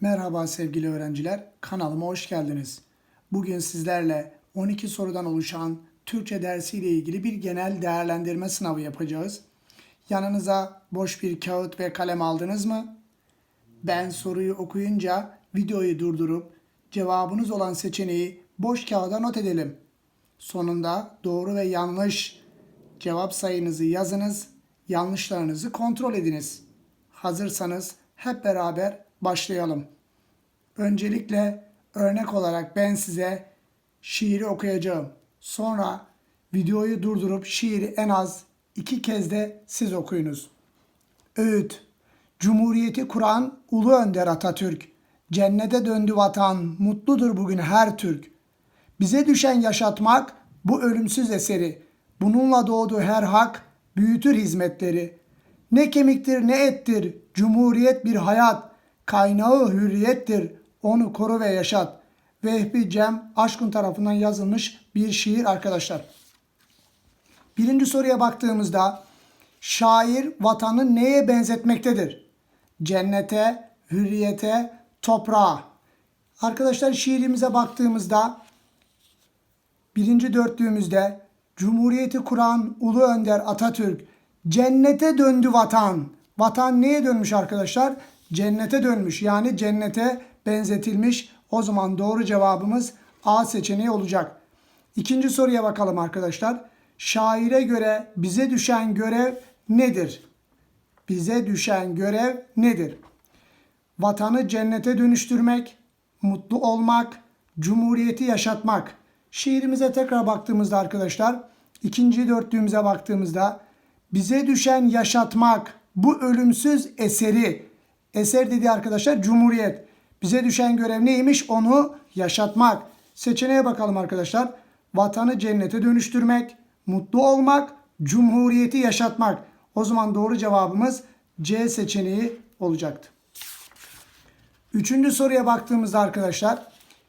Merhaba sevgili öğrenciler, kanalıma hoş geldiniz. Bugün sizlerle 12 sorudan oluşan Türkçe dersiyle ilgili bir genel değerlendirme sınavı yapacağız. Yanınıza boş bir kağıt ve kalem aldınız mı? Ben soruyu okuyunca videoyu durdurup cevabınız olan seçeneği boş kağıda not edelim. Sonunda doğru ve yanlış cevap sayınızı yazınız, yanlışlarınızı kontrol ediniz. Hazırsanız hep beraber başlayalım. Öncelikle örnek olarak ben size şiiri okuyacağım. Sonra videoyu durdurup şiiri en az iki kez de siz okuyunuz. Öğüt Cumhuriyeti kuran Ulu Önder Atatürk. Cennete döndü vatan, mutludur bugün her Türk. Bize düşen yaşatmak bu ölümsüz eseri. Bununla doğdu her hak, büyütür hizmetleri. Ne kemiktir ne ettir, cumhuriyet bir hayat. Kaynağı hürriyettir, onu koru ve yaşat. Vehbi Cem Aşkın tarafından yazılmış bir şiir arkadaşlar. Birinci soruya baktığımızda şair vatanı neye benzetmektedir? Cennete, hürriyete, toprağa. Arkadaşlar şiirimize baktığımızda birinci dörtlüğümüzde Cumhuriyeti kuran Ulu Önder Atatürk cennete döndü vatan. Vatan neye dönmüş arkadaşlar? Cennete dönmüş. Yani cennete benzetilmiş. O zaman doğru cevabımız A seçeneği olacak. İkinci soruya bakalım arkadaşlar. Şaire göre bize düşen görev nedir? Bize düşen görev nedir? Vatanı cennete dönüştürmek, mutlu olmak, cumhuriyeti yaşatmak. Şiirimize tekrar baktığımızda arkadaşlar, ikinci dörtlüğümüze baktığımızda bize düşen yaşatmak, bu ölümsüz eseri, eser dediği arkadaşlar cumhuriyet. Bize düşen görev neymiş? Onu yaşatmak. Seçeneğe bakalım arkadaşlar. Vatanı cennete dönüştürmek, mutlu olmak, cumhuriyeti yaşatmak. O zaman doğru cevabımız C seçeneği olacaktı. Üçüncü soruya baktığımızda arkadaşlar,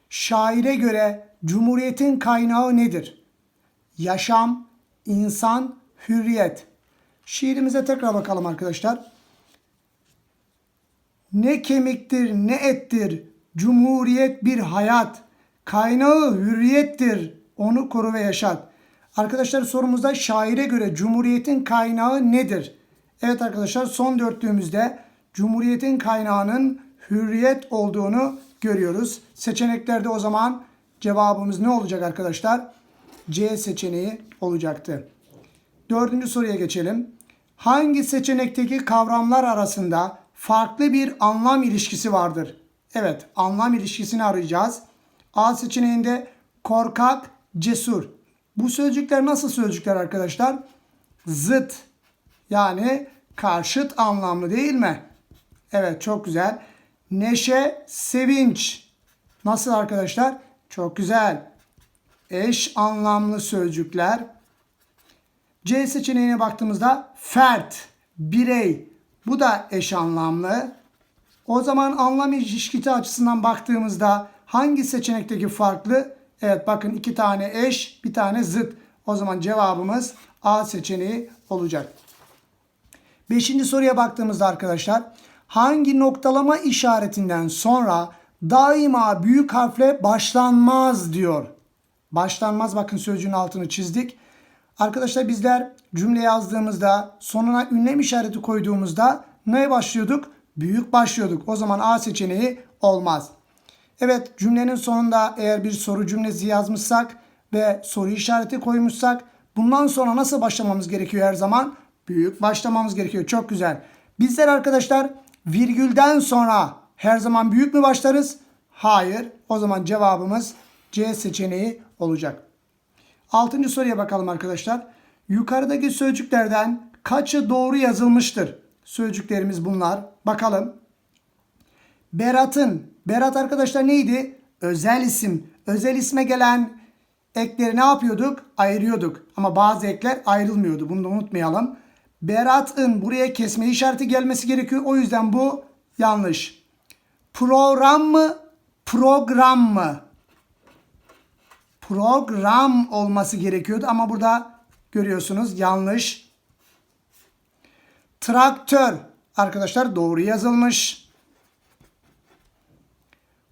şaire göre cumhuriyetin kaynağı nedir? Yaşam, insan, hürriyet. Şiirimize tekrar bakalım arkadaşlar. Ne kemiktir ne ettir, cumhuriyet bir hayat. Kaynağı hürriyettir, onu koru ve yaşat. Arkadaşlar sorumuzda şaire göre cumhuriyetin kaynağı nedir? Evet arkadaşlar son dörtlüğümüzde cumhuriyetin kaynağının hürriyet olduğunu görüyoruz. Seçeneklerde o zaman cevabımız ne olacak arkadaşlar? C seçeneği olacaktı. Dördüncü soruya geçelim. Hangi seçenekteki kavramlar arasında farklı bir anlam ilişkisi vardır? Evet, anlam ilişkisini arayacağız. A seçeneğinde korkak, cesur. Bu sözcükler nasıl sözcükler arkadaşlar? Zıt. Yani karşıt anlamlı değil mi? Evet, çok güzel. Neşe, sevinç. Nasıl arkadaşlar? Çok güzel. Eş anlamlı sözcükler. C seçeneğine baktığımızda fert, birey. Bu da eş anlamlı. O zaman anlam ilişkisi açısından baktığımızda hangi seçenekteki farklı? Evet bakın iki tane eş, bir tane zıt. O zaman cevabımız A seçeneği olacak. Beşinci soruya baktığımızda arkadaşlar hangi noktalama işaretinden sonra daima büyük harfle başlanmaz diyor. Başlanmaz bakın sözcüğün altını çizdik. Arkadaşlar bizler cümle yazdığımızda sonuna ünlem işareti koyduğumuzda neye başlıyorduk? Büyük başlıyorduk. O zaman A seçeneği olmaz. Evet cümlenin sonunda eğer bir soru cümlesi yazmışsak ve soru işareti koymuşsak bundan sonra nasıl başlamamız gerekiyor her zaman? Büyük başlamamız gerekiyor. Çok güzel. Bizler arkadaşlar virgülden sonra her zaman büyük mü başlarız? Hayır. O zaman cevabımız C seçeneği olacak. Altıncı soruya bakalım arkadaşlar. Yukarıdaki sözcüklerden kaçı doğru yazılmıştır? Sözcüklerimiz bunlar. Bakalım. Berat'ın. Berat arkadaşlar neydi? Özel isim. Özel isme gelen ekleri ne yapıyorduk? Ayırıyorduk. Ama bazı ekler ayrılmıyordu. Bunu da unutmayalım. Berat'ın buraya kesme işareti gelmesi gerekiyor. O yüzden bu yanlış. Program mı? Program mı? Program olması gerekiyordu ama burada görüyorsunuz yanlış. Traktör arkadaşlar doğru yazılmış.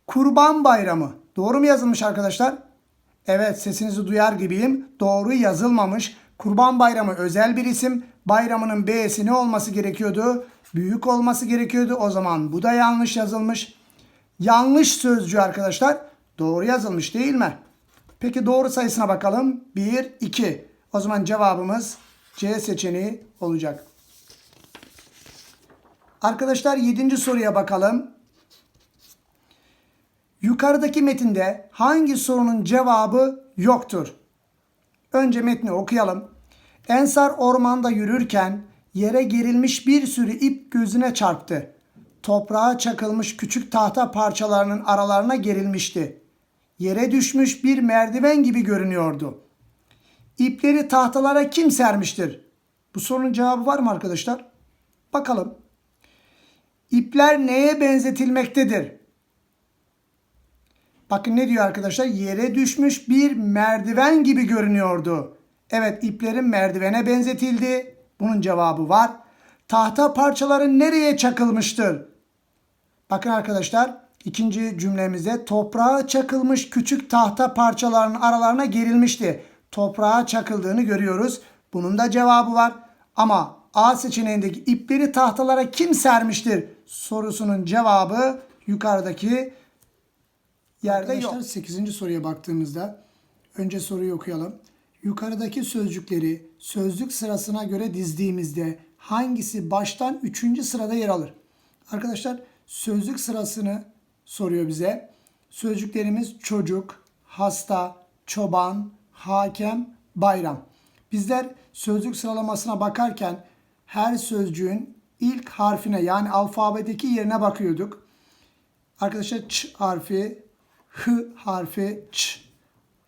Kurban Bayramı. Doğru mu yazılmış arkadaşlar? Evet sesinizi duyar gibiyim. Doğru yazılmamış. Kurban Bayramı özel bir isim. Bayramının B'si ne olması gerekiyordu? Büyük olması gerekiyordu. O zaman bu da yanlış yazılmış. Yanlış sözcüğü arkadaşlar. Doğru yazılmış değil mi? Peki doğru sayısına bakalım. 1, 2. O zaman cevabımız C seçeneği olacak. Arkadaşlar 7. soruya bakalım. Yukarıdaki metinde hangi sorunun cevabı yoktur? Önce metni okuyalım. Ensar ormanda yürürken yere gerilmiş bir sürü ip gözüne çarptı. Toprağa çakılmış küçük tahta parçalarının aralarına gerilmişti. Yere düşmüş bir merdiven gibi görünüyordu. İpleri tahtalara kim sermiştir? Bu sorunun cevabı var mı arkadaşlar? Bakalım. İpler neye benzetilmektedir? Bakın ne diyor arkadaşlar? Yere düşmüş bir merdiven gibi görünüyordu. Evet iplerin merdivene benzetildi. Bunun cevabı var. Tahta parçaları nereye çakılmıştır? Bakın arkadaşlar ikinci cümlemizde toprağa çakılmış küçük tahta parçalarının aralarına gerilmişti. Toprağa çakıldığını görüyoruz. Bunun da cevabı var. Ama A seçeneğindeki ipleri tahtalara kim sermiştir sorusunun cevabı yukarıdaki yerde yok. 8. soruya baktığımızda önce soruyu okuyalım. Yukarıdaki sözcükleri sözlük sırasına göre dizdiğimizde hangisi baştan 3. sırada yer alır? Arkadaşlar sözlük sırasını soruyor bize. Sözcüklerimiz çocuk, hasta, çoban, hakem, bayram. Bizler sözlük sıralamasına bakarken her sözcüğün ilk harfine yani alfabedeki yerine bakıyorduk. Arkadaşlar ç harfi, h harfi, ç,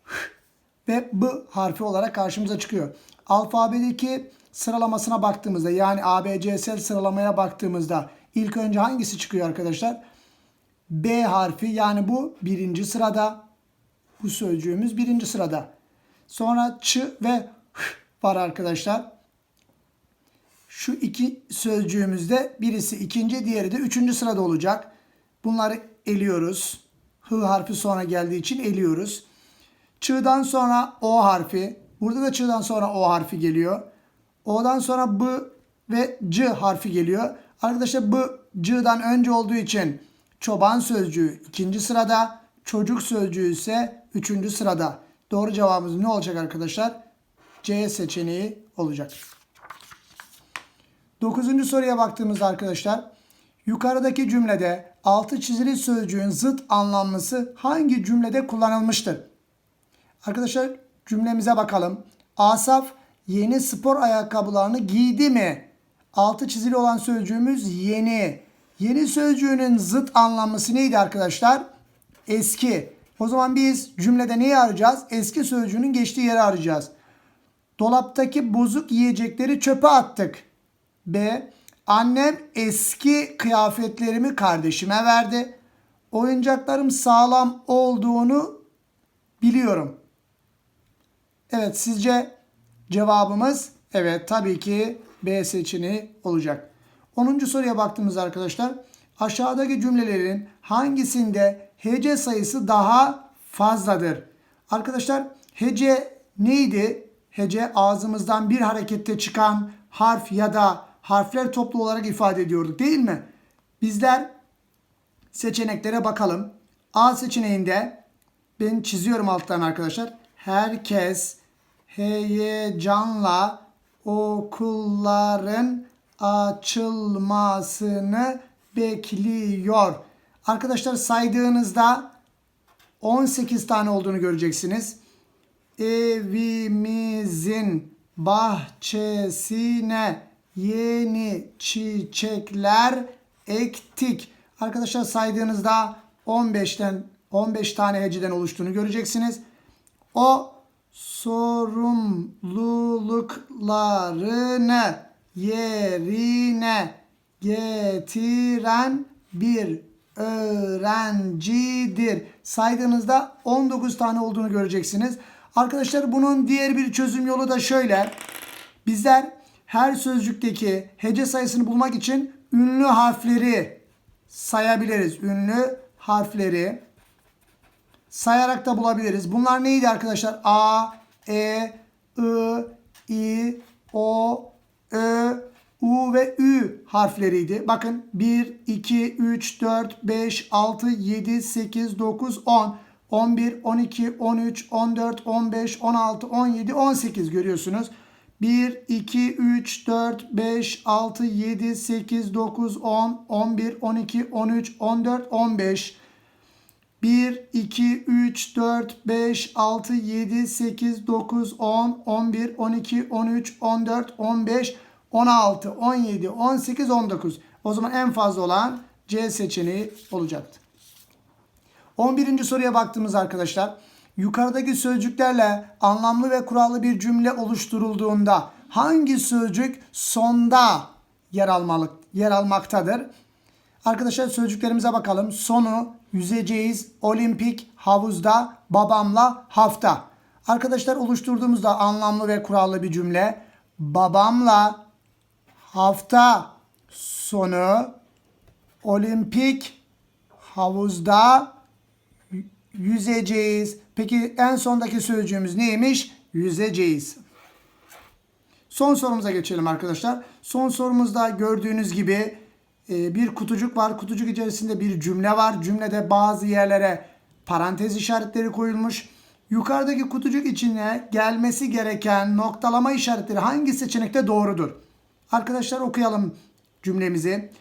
h ve b harfi olarak karşımıza çıkıyor. Alfabedeki sıralamasına baktığımızda yani ABC'sel sıralamaya baktığımızda ilk önce hangisi çıkıyor arkadaşlar? B harfi yani bu birinci sırada. Bu sözcüğümüz birinci sırada. Sonra ç ve h var arkadaşlar. Şu iki sözcüğümüzde birisi ikinci, diğeri de üçüncü sırada olacak. Bunları eliyoruz. H harfi sonra geldiği için eliyoruz. Ç'dan sonra O harfi. Burada da Ç'dan sonra O harfi geliyor. O'dan sonra B ve C harfi geliyor. Arkadaşlar bu C'dan önce olduğu için çoban sözcüğü ikinci sırada. Çocuk sözcüğü ise üçüncü sırada. Doğru cevabımız ne olacak arkadaşlar? C seçeneği olacak. Dokuzuncu soruya baktığımızda arkadaşlar yukarıdaki cümlede altı çizili sözcüğün zıt anlamlısı hangi cümlede kullanılmıştır? Arkadaşlar cümlemize bakalım. Asaf yeni spor ayakkabılarını giydi mi? Altı çizili olan sözcüğümüz yeni. Yeni sözcüğünün zıt anlamlısı neydi arkadaşlar? Eski. O zaman biz cümlede neyi arayacağız? Eski sözcüğünün geçtiği yeri arayacağız. Dolaptaki bozuk yiyecekleri çöpe attık. B. Annem eski kıyafetlerimi kardeşime verdi. Oyuncaklarım sağlam olduğunu biliyorum. Evet sizce cevabımız evet tabii ki B seçeneği olacak. 10. soruya baktığımızda arkadaşlar aşağıdaki cümlelerin hangisinde hece sayısı daha fazladır? Arkadaşlar hece neydi? Hece ağzımızdan bir harekette çıkan harf ya da harfler toplu olarak ifade ediyorduk değil mi? Bizler seçeneklere bakalım. A seçeneğinde ben çiziyorum alttan arkadaşlar. Herkes heyecanla okulların açılmasını bekliyor. Arkadaşlar saydığınızda 18 tane olduğunu göreceksiniz. Evimizin bahçesine yeni çiçekler ektik. Arkadaşlar saydığınızda 15'ten 15 tane heceden oluştuğunu göreceksiniz. O sorumluluklarını yerine getiren bir öğrencidir. Saydığınızda 19 tane olduğunu göreceksiniz. Arkadaşlar bunun diğer bir çözüm yolu da şöyle. Bizler her sözcükteki hece sayısını bulmak için ünlü harfleri sayabiliriz. Ünlü harfleri sayarak da bulabiliriz. Bunlar neydi arkadaşlar? A, E, I, I, O, Ö, U ve Ü harfleriydi. Bakın 1, 2, 3, 4, 5, 6, 7, 8, 9, 10, 11, 12, 13, 14, 15, 16, 17, 18 görüyorsunuz. 1, 2, 3, 4, 5, 6, 7, 8, 9, 10, 11, 12, 13, 14, 15, 1, 2, 3, 4, 5, 6, 7, 8, 9, 10, 11, 12, 13, 14, 15, 16, 17, 18, 19. O zaman en fazla olan C seçeneği olacaktı. 11. soruya baktığımız arkadaşlar. Yukarıdaki sözcüklerle anlamlı ve kurallı bir cümle oluşturulduğunda hangi sözcük sonda yer almalı yer almaktadır? Arkadaşlar sözcüklerimize bakalım. Sonu, yüzeceğiz, olimpik, havuzda, babamla, hafta. Arkadaşlar oluşturduğumuzda anlamlı ve kurallı bir cümle. Babamla hafta sonu olimpik havuzda yüzeceğiz. Peki en sondaki sözcüğümüz neymiş? Yüzeceğiz. Son sorumuza geçelim arkadaşlar. Son sorumuzda gördüğünüz gibi bir kutucuk var. Kutucuk içerisinde bir cümle var. Cümlede bazı yerlere parantez işaretleri koyulmuş. Yukarıdaki kutucuk içine gelmesi gereken noktalama işaretleri hangi seçenekte doğrudur? Arkadaşlar okuyalım cümlemizi.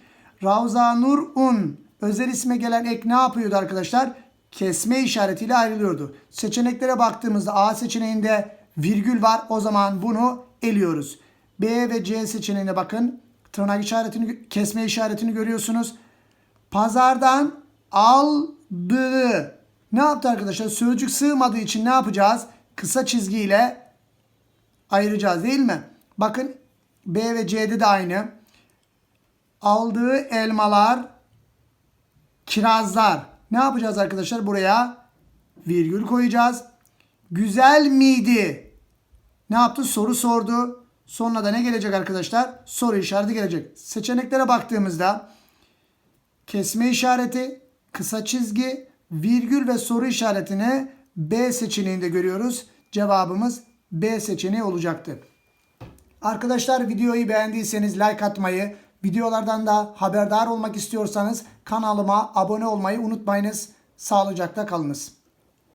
Ravza Nur Un özel isme gelen ek ne yapıyordu arkadaşlar? Kesme işaretiyle ayrılıyordu. Seçeneklere baktığımızda A seçeneğinde virgül var. O zaman bunu eliyoruz. B ve C seçeneğine bakın. Tırnak işaretini, kesme işaretini görüyorsunuz. Pazardan aldığı. Ne yaptı arkadaşlar? Sözcük sığmadığı için ne yapacağız? Kısa çizgiyle ayıracağız değil mi? Bakın B ve C'de de aynı. Aldığı elmalar kirazlar. Ne yapacağız arkadaşlar? Buraya virgül koyacağız. Güzel miydi? Ne yaptı? Soru sordu. Sonra da ne gelecek arkadaşlar? Soru işareti gelecek. Seçeneklere baktığımızda kesme işareti, kısa çizgi, virgül ve soru işaretini B seçeneğinde görüyoruz. Cevabımız B seçeneği olacaktı. Arkadaşlar videoyu beğendiyseniz like atmayı, videolardan da haberdar olmak istiyorsanız kanalıma abone olmayı unutmayınız. Sağlıcakla kalınız.